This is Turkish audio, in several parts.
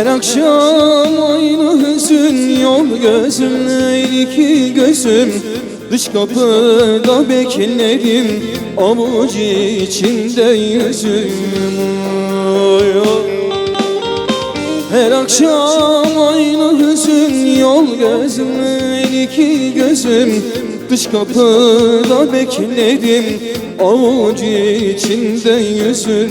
akşam aynı hüzün Yol gözümle iki gözüm? Dış kapıda beklerim Avuç içinde yüzüm Oy, oy. Her akşam aynı hüzün Yol gözümle iki gözüm? Dış kapıda beklerim Avuç içinde yüzün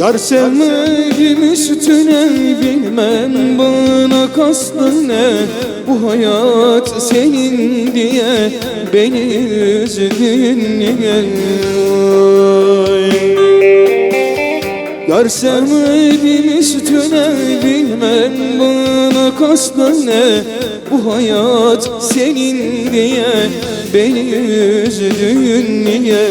Yar sevmedim üstüne bilmem bana kastın ne. Bu hayat senin diye beni üzdün niye? Yar sevmedim üstüne bilmem bana kastın ne. Bu hayat senin diye beni üzdün niye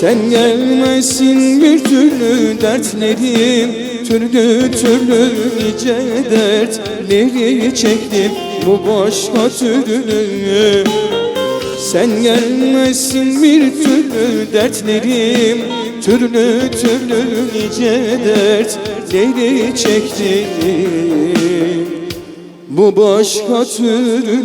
sen gelmezsin bir türlü dertlerim. Türlü türlü nice dertleri çektim. Bu başka türlü Sen gelmezsin bir türlü dertlerim. Türlü türlü nice dertleri çektim. Bu başka türlü